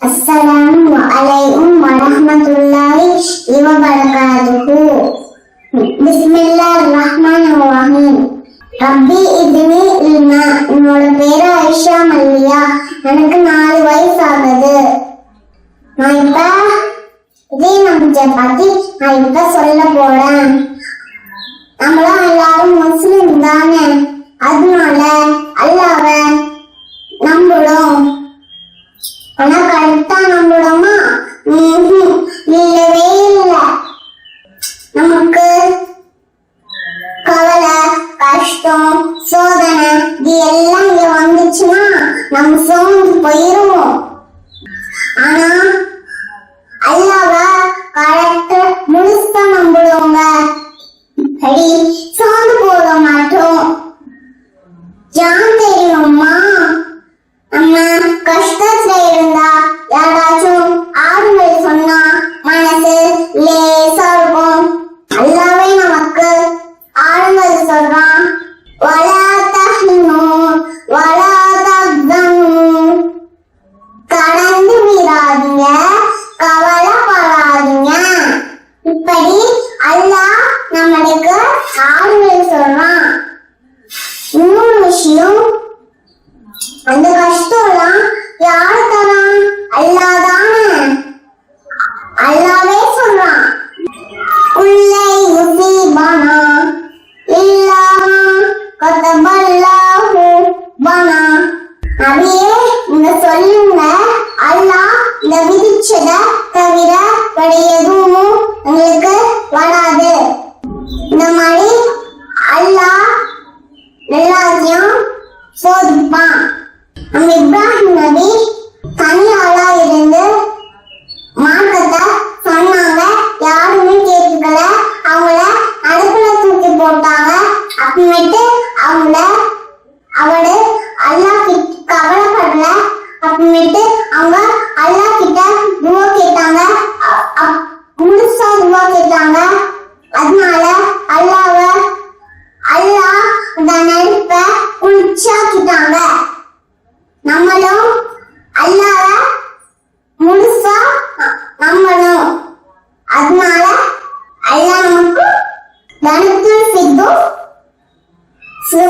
அஸ்ஸலாமு அலைக்கும் வரஹ்மத்துல்லாஹி வ பிஸ்மில்லாஹிர் ரஹ்மானிர் ரஹீம் ரப்பி இதுனி இல்மா என்னோட பேரு ஐஷா மல்லியா. எனக்கு நாலு வயசு ஆகுது நான் இப்ப இதே நம்பிக்கை பத்தி நான் இப்ப சொல்ல போறேன். நம்மளாம் எல்லாரும் முஸ்லிம் தானே. கஷ்டம் சோதனை இது எல்லாம் இங்க வந்துச்சுன்னா நம்ம சோர்ந்து போயிருவோம். ஆனா அல்லாவ கரெக்டா முழுசா நம்புறவங்க அடி சோர்ந்து போக மாட்டோம். ஜான் அல்லாஹ் நம்மளுக்கு ஆறுதல் சொல்றான் இன்னொரு விஷயம் அந்த கஷ்டம்லாம் யாரு தரான்? அல்லாதானே. அல்லாவே சொல்றான். உள்ளே யுசீபனா இல்லாமா கதபல்லாஹு பனா. அப்படியே நீங்க சொல்லுங்க. அல்லாஹ் இந்த விதிச்சத தவிர வேற எதுவும் உங்களுக்கு வராது. இந்த மாதிரி அல்லாஹ் எல்லாத்தையும் சோதிப்பான். நம்ம இப்ராஹிம் நபி தனியாளா இருந்து மார்க்கத்தை சொன்னாங்க. யாருமே கேட்டுக்கல அவங்கள அடுப்புல தூக்கி போட்டாங்க. அப்புறமேட்டு அவங்கள